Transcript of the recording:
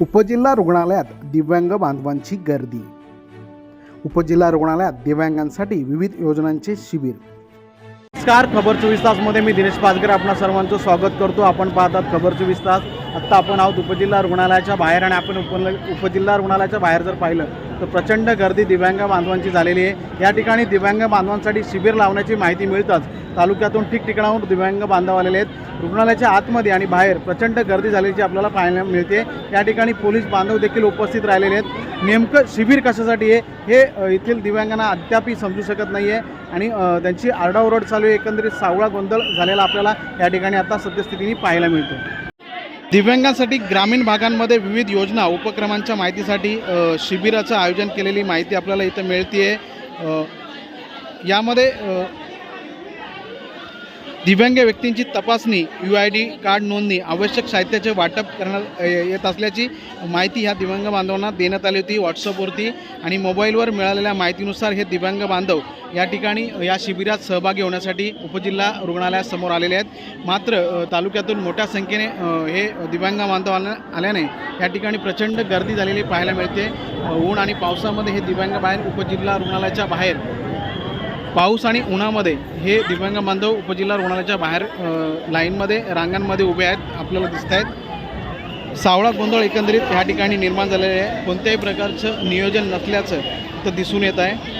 उपजिल्हा रुग्णालयात दिव्यांग बांधवांची गर्दी. उपजिल्हा रुग्णालयात दिव्यांगांसाठी विविध योजनांचे शिबिर. नमस्कार खबर चोवीस तासमध्ये मी दिनेश पाचगर आपणा सर्वांचं स्वागत करतो. आपण पाहतात खबर चोवीस तास. आत्ता आपण आहोत उपजिल्हा रुग्णालयाच्या बाहेर आणि आपण उप उपजिल्हा रुग्णालयाच्या बाहेर जर पाहिलं तर प्रचंड गर्दी दिव्यांग बांधवांची झालेली आहे. या ठिकाणी दिव्यांग बांधवांसाठी शिबिर लावण्याची माहिती मिळताच तालुक्यातून ठिकठिकाणाहून दिव्यांग बांधव आलेले आहेत. रुग्णालयाच्या आतमध्ये आणि बाहेर प्रचंड गर्दी झाल्याची आपल्याला पाहायला मिळते. या ठिकाणी पोलीस बांधव देखील उपस्थित राहिलेले आहेत. नेमकं शिबिर कशासाठी आहे हे येथील दिव्यांगांना अद्यापही समजू शकत नाही आहे आणि त्यांची आरडाओरड चालू आहे. एकंदरीत सावळा गोंधळ झालेला आपल्याला या ठिकाणी आता सद्यस्थितीने पाहायला मिळतो दिव्यांगांसाठी ग्रामीण भागांमध्ये विविध योजना उपक्रमांच्या माहितीसाठी शिबिराचं आयोजन केलेली माहिती आपल्याला इथं मिळते आहे यामध्ये दिव्यांग व्यक्तींची तपासणी यू आय डी कार्ड नोंदणी आवश्यक साहित्याचे वाटप करण्यात येत असल्याची माहिती ह्या दिव्यांग बांधवांना देण्यात आली होती व्हॉट्सअपवरती आणि मोबाईलवर मिळालेल्या माहितीनुसार हे दिव्यांग बांधव या ठिकाणी या शिबिरात सहभागी होण्यासाठी उपजिल्हा रुग्णालयासमोर आलेले आहेत. मात्र तालुक्यातून मोठ्या संख्येने हे दिव्यांग बांधव आल्या आल्याने या ठिकाणी प्रचंड गर्दी झालेली पाहायला मिळते. ऊन आणि पावसामध्ये हे दिव्यांग बाहेर उपजिल्हा रुग्णालयाच्या बाहेर पाऊस आणि उन्हामध्ये हे दिव्यांग बांधव उपजिल्हा रुग्णालयाच्या बाहेर लाईनमध्ये रांगांमध्ये उभे आहेत आपल्याला दिसत आहेत. सावळा गोंधळ एकंदरीत ह्या ठिकाणी निर्माण झालेले आहे. कोणत्याही प्रकारचं नियोजन नसल्याचं तर दिसून येत आहे.